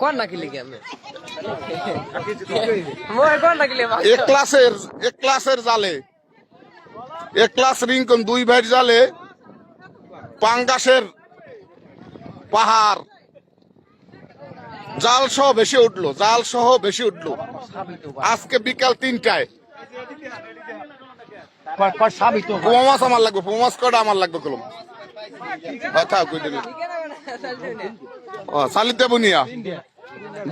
কোন না কিলি আমি? মই কোন না কিলি এক ক্লাসের এক ক্লাসের জালে। এক ক্লাস রিংকন দুই ভাইয়ের জালে পাঙ্গাসের পাহাড়। জাল সহ বেশি উঠল জাল সহ বেশি উঠল। আজকে বিকাল তিনটায়। পোমা মাছ আমার লাগবে পোমা মাছ কটা আমার লাগবে কলম? কথা কই দিলি ও সালিতে বুনিয়া।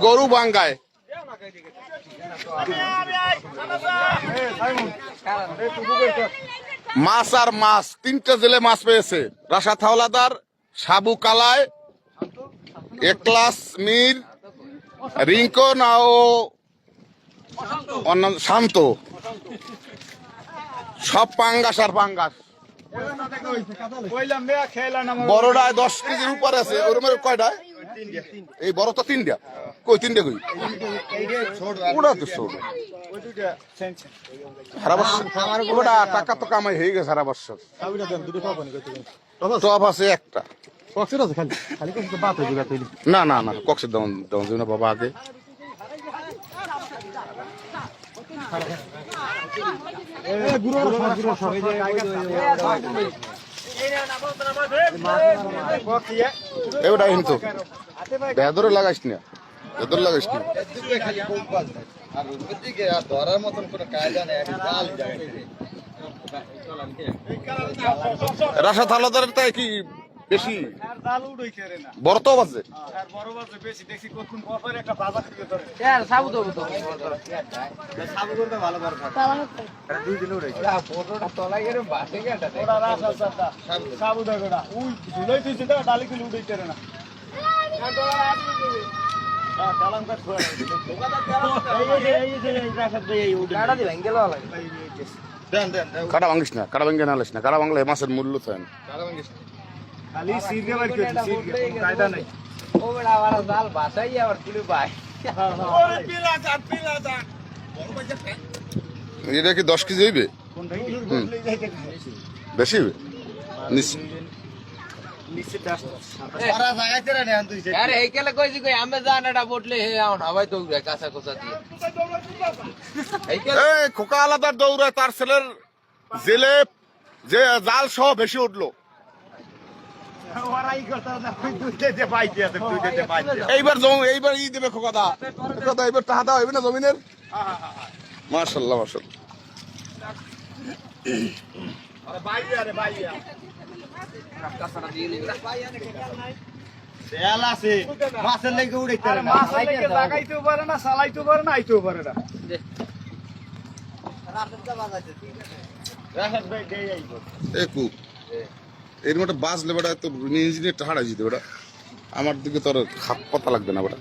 গরু বাঙ্গায় মাছ আর মাছ, তিনটা জেলে মাছ পেয়েছে। রাশা থাওলাদার, সাবু কালায় একলাস মির রিঙ্কন ও শান্ত। সব পাঙ্গাস আর পাঙ্গাস। বড়টায় দশ কেজির উপরে আছে ওরমের কয়টায় এই বড় তো তিনটা কই তিনটা কই? ওটা তো ছোট। সারা বছর ওটা টাকা তো কামাই হয়ে গেছে সারা বছর। টপ আছে একটা। না না না, কক্সের দাম দাম বাবা আগে। এবার কিন্তু বেদরে লাগাইস না বেদর লাগাইস না। মতন রাশা তাই কি বেশি? বড় বাজে। কাটা ভাঙিস না কাটা ভাঙে না কাটা ভাঙলে মাসের মূল্য চায় না। ও বড় আবার জাল বাসাই আবার কিলো ভাই। এটা কি দশ কেজি হইবে? হুম। বেশি হইবে? নিশ্চয় সারা জায়গাতে রে নেন তুই আরে এই কেলে কইছি কই আমি জানাটা বটলে হে আও না ভাই কাঁচা কোচা দিয়ে। এই কেলে এই খোকা আলাদার দৌড়ায় তার ছেলের জেলে যে জাল সহ বেশি উঠল। এইবার এইবার ই দেবে খোকা দা খোকা দা এইবার টাকা দেওয়া হইবে না জমিনের? মার্শাল্লাহ মাছের লেগে উড়াইতে রে না। লাগাইতেও পারে না চালাইতেও পারে না আইতেও পারে না। রাখাত ভাই দেই আইবো। এ কু? এর মধ্যে বাঁচলে বেটা তো ইঞ্জিনিয়ারটা হারাই যেতে বেটা। আমার দিকে তোর খাপ পাতা লাগবে না বেটা।